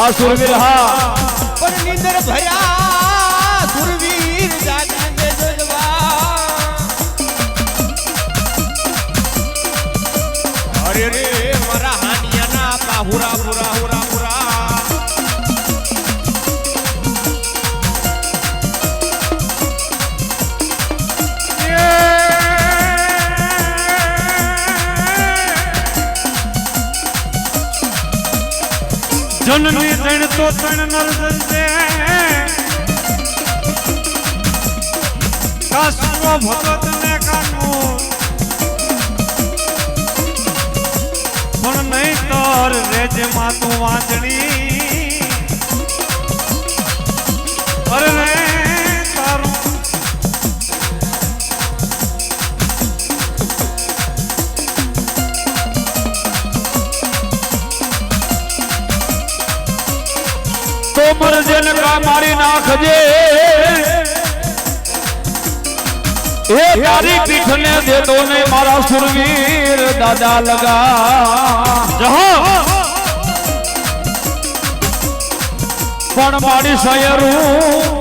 હા સુરવીર હા પણ નિંદર ભર્યા જનની ત્રણ તો તણ નર જનતે કાસવો ભગત ને કાનો પણ નહીં તરમાં તું વાંચણી અરે મરજે ને કા મારી નાખજે. એ તારી પીઠ ને દેતો ને મારા સુરવીર દાદા લગા. જહો. પણ મારી સયરું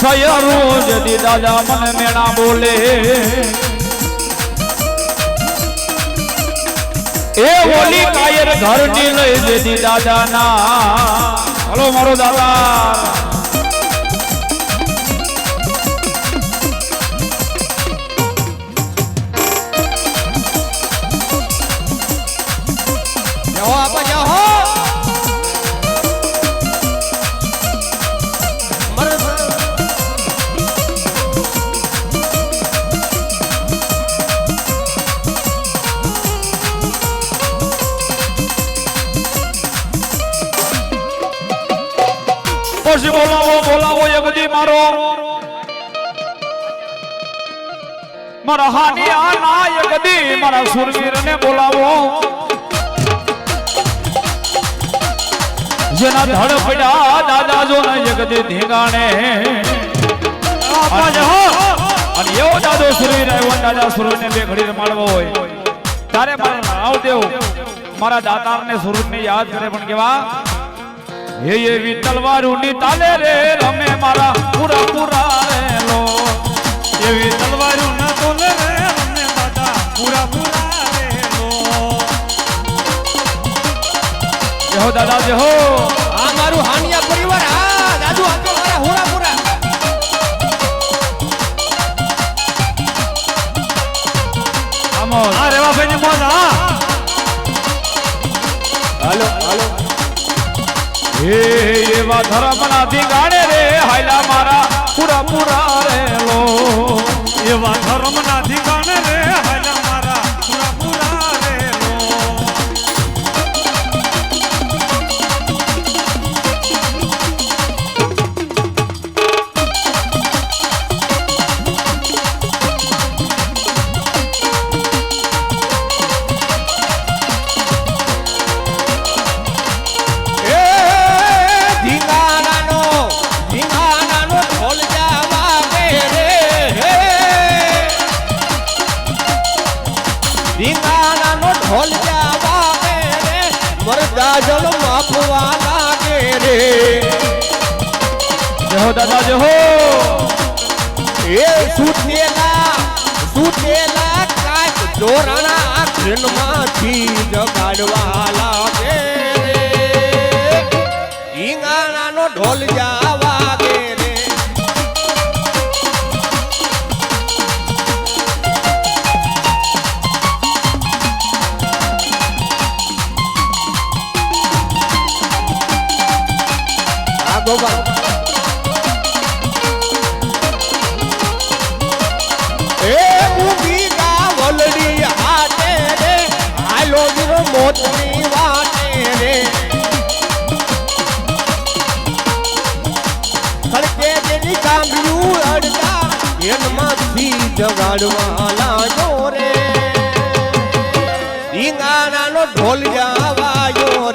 સયરું જદી દાદા મને મેણા બોલે. એ ઓલી કાયર ઘરની લઈ દેદી દાદા ના હલો મારો દાદા. પછી બોલાવો બોલાવો યગદી મારો મારા હાનિયા ના યગદી મારા સુરવીર ને બોલાવો જેના ધડ પડ્યા દાદા જો ને યગદી ધીંગાણે અને એવો દાદો સુરવીર આવ્યો દાદા સુરવીર ને બે ઘડી રમાડવો હોય ત્યારે મારે રાવદેવ મારા દાતાર ને સુરત ને યાદ કરે પણ કેવા હે એવી તલવારોની તાલે રે, રમે મારા પૂરા પૂરા રેલો. એવી તલવારું ના તોલે રે, રમે દાદા પૂરા પૂરા રેલો. જહો દાદા જહો એવા ધર્મના ધીંગાણે રે હાયલા મારા પૂરા પૂરા રેલો એવા ધર્મ ના ઠિકાણે ઢોલ જાવા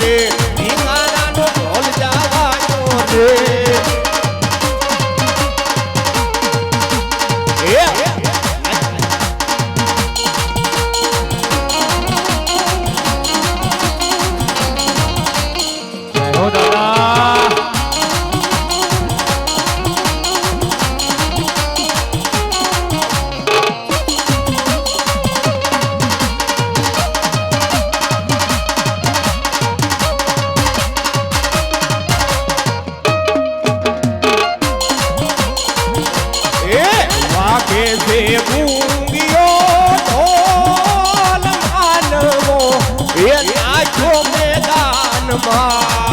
it Ah.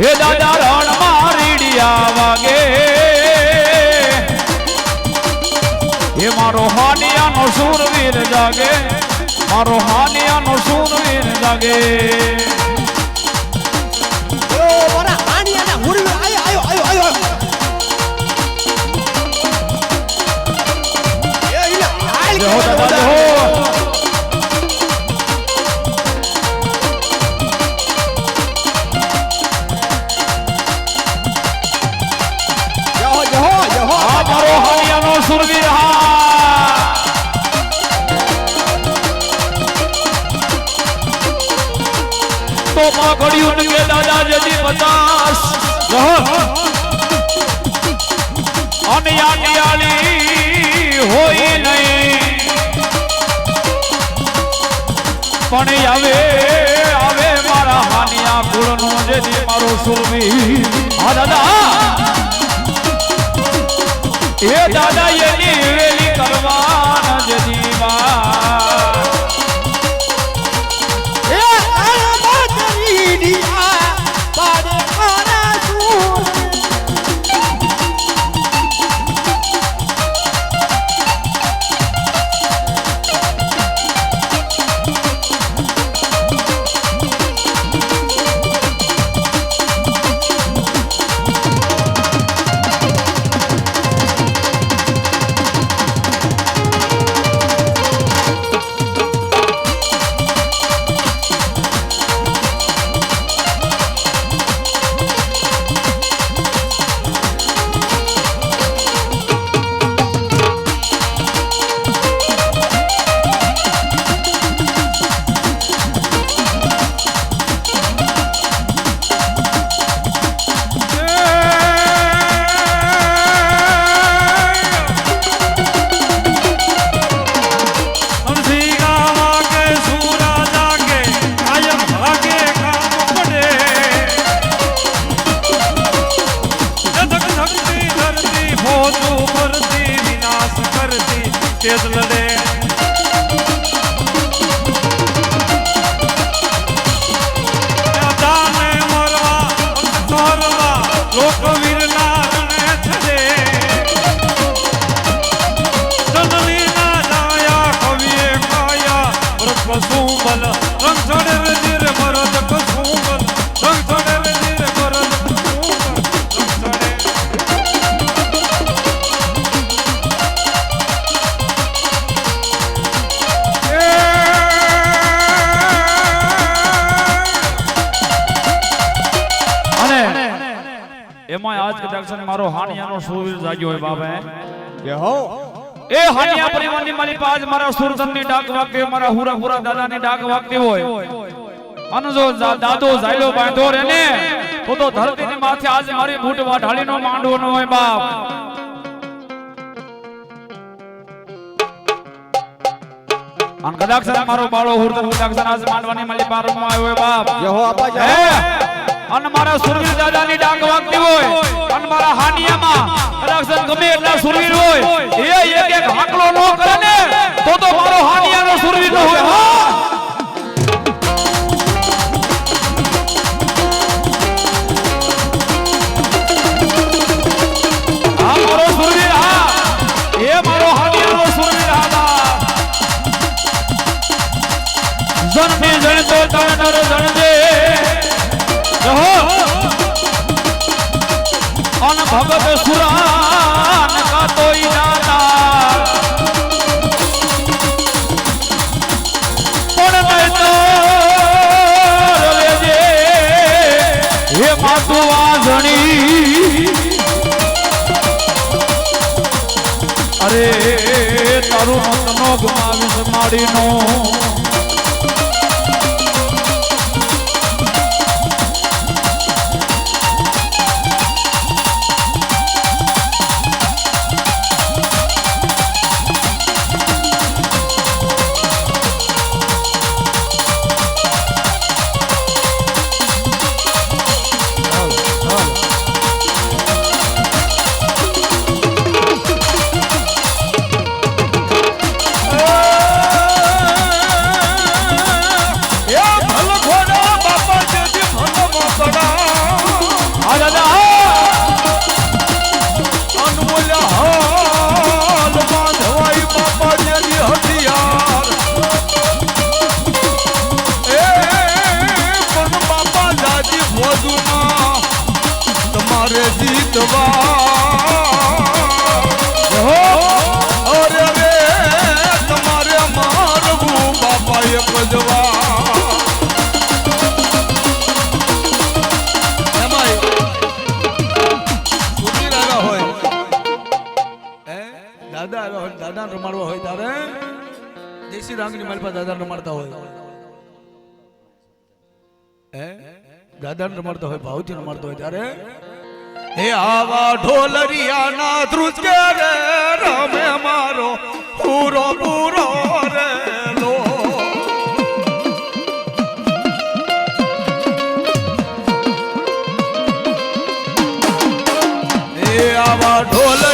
હે દાદા રણ મારીડિયા વાગે. હે મારો હાનિયાનો શૂરવીર જાગે. મારો હાનિયાનો શૂરવીર જાગે. મારા તો માં ઘડ્યું કે દાદા જેથી પચાસ. અને આટિયાળી હોય નહીં. પણ આવે આવે મારા હાનિયા કુળનો જેથી મારો સુરવીર હા, દાદા. એ દાદા એની વેલી કરવાના એમાં આજ કદાચ છે ને મારો હાનિયાનો સુરવીર જાગ્યો હોય બાબા કે હો? એ હાનિયા પરિવારની મારી પાસ મારા સુરતનની ડાક વાગતી હોય, મારા હુરા હુરા દાદાની ડાક વાગતી હોય. અને જો દાદો ઝાયલો બાંધો રે ને તો તો ધરતીની માથે આજ મારી બૂટ વાઢાળીનો માંડવો ન હોય બાપ. અન કદાચ મારો બાળો હુરતન કદાચ આજ માંડવાની મારી પારમાં આવ્યો બાપ. જહો આપા જહો અન મારા સુરવીર દાદાની ડાક હાનિયામાં કદાચ ગમે એટલા સુરવીર હોય, એ એક એક હાકલો નો કરે ને, તો તો મારો હાનિયાનો સુરવીર ન હોય. હા. હે માતુ વાંધણી અરે તારું અંતનો ગુમાવીશ માડીનો બાપાએ ભજવા દાદા આવ્યા હોય રમાડવા હોય તારે? દેશી રાંગની મારી દાદા રમાડતા હોય હે દાદા રમાડતા હોય, ભાવથી રમાડતા હોય ત્યારે હે આવા ઢોલરિયાના ધ્રુજ રે રમે મારો પૂરો પૂરો રે હે આવા ઢોલ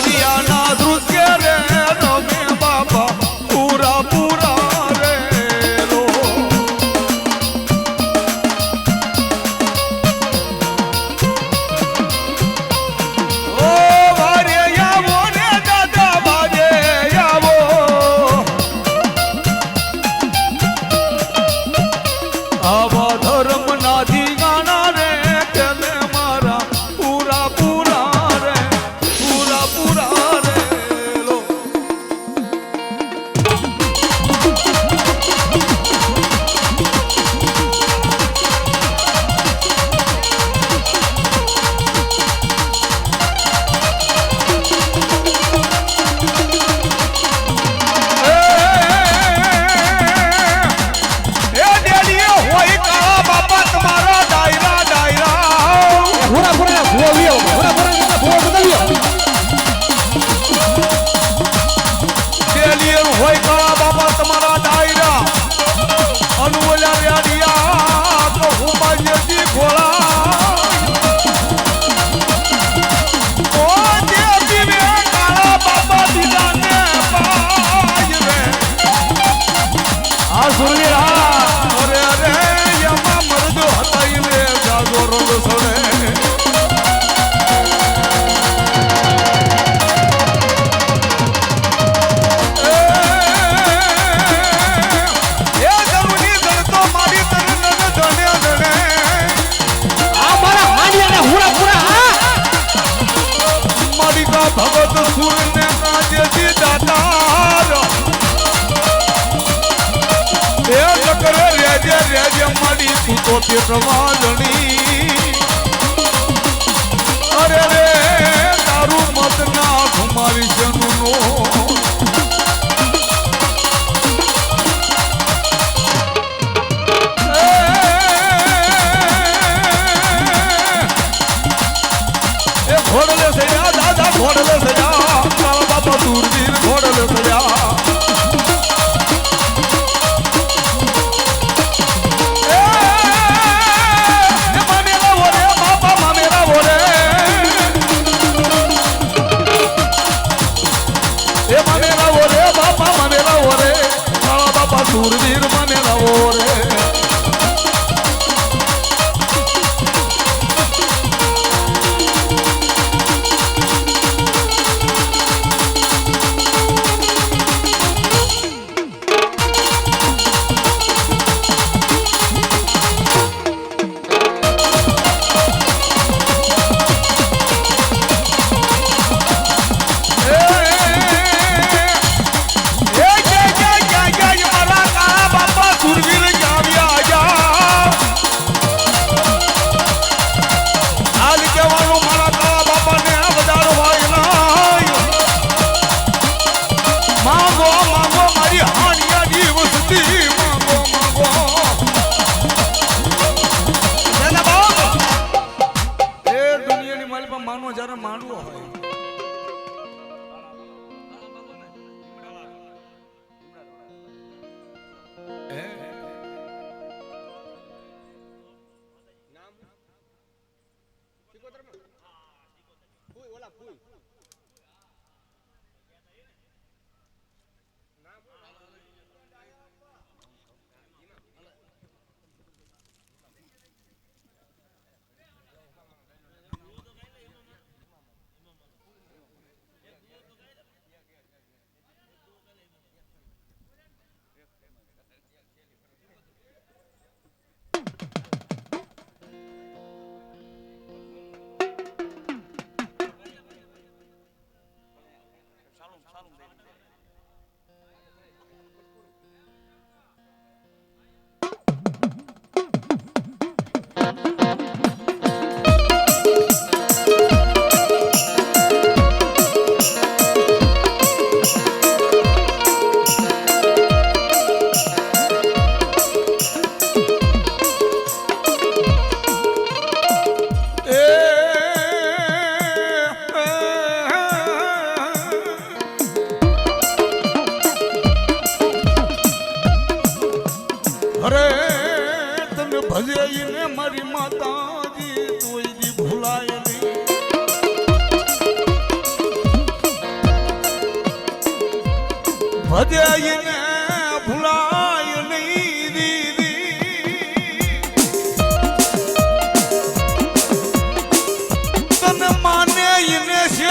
પોતે પ્રમાણની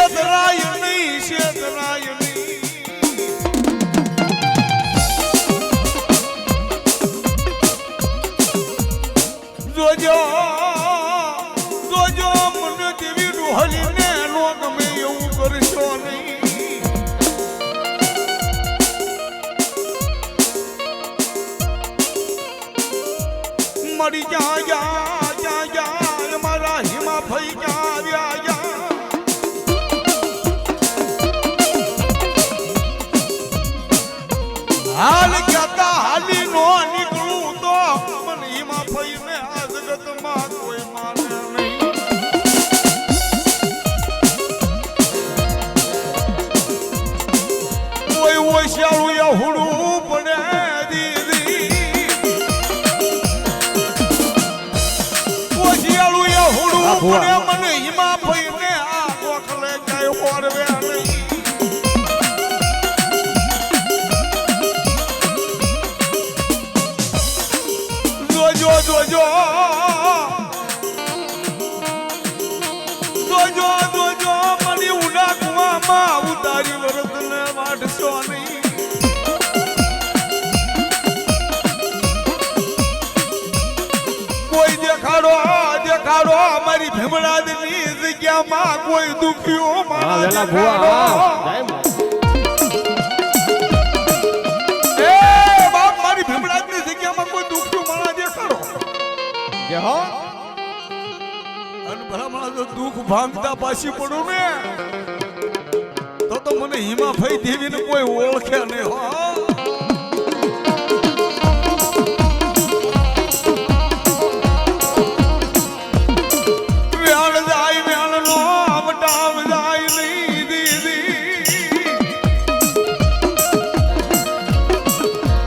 ઈને છેતરાય નહીં છેતરાય Mark દેખાડો દેખાડો અમારી જગ્યામાં કોઈ દુખ્યો મા બાપ મારી ભીમરાજની જગ્યામાં કોઈ દુખ્યું મારા દેખાડો. જય હો. અને ભલામણા જો દુઃખ ભાંગતા પાછી પડું ને. તો તો મને હિમા ફઈ દેવીને કોઈ ઓળખે નહીં હો.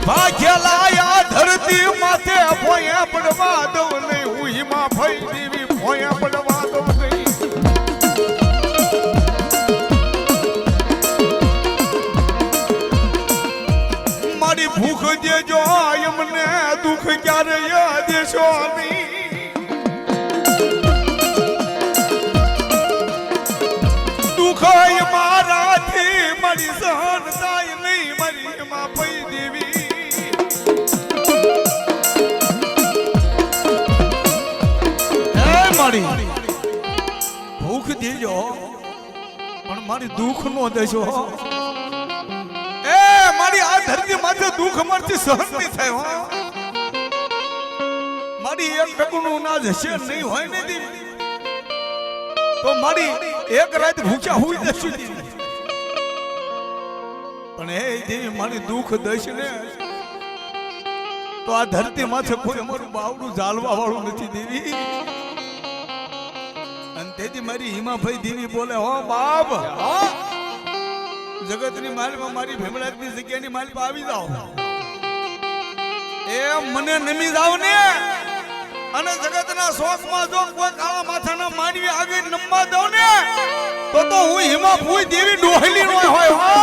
ભાગ્યલાયા ધરતી માથે ભોયા પડવા દઉં નહીં. હું હિમા ભાઈ દેવી, ભોયા પડવા દઉં નહીં. મારી ભૂખ દેજો, એમને દુઃખ ક્યારે દેશો નહીં. મારી દુઃખ નો દેજો. એ, મારી આ ધરતી માથે દુઃખ અમારથી સહન નહીં થાય મારી એક ટકનું ના હશે નહીં, હોય ને દી. તો મારી એક રાત ભૂખ્યા હોય જશું પણ એ દેવી મારી દુઃખ દઈશ ને, તો આ ધરતી માથે કોઈ અમારું બાવડું જાળવા વાળું નથી દેવી. તેથી મારી હિમાભાઈ દેવી બોલે, હો બાપ જગતની માલમાં મારી ભીમડાની જગ્યાની માલમાં આવી જાઓ. એ મને નમી જાવ ને. અને જગતના શોખમાં જો કોઈ કાળા માથાના માનવી આગળ નમવા દઉં ને. તો તો હું હિમા ભૂઈ દેવી ડોહલી નો હોય, હો.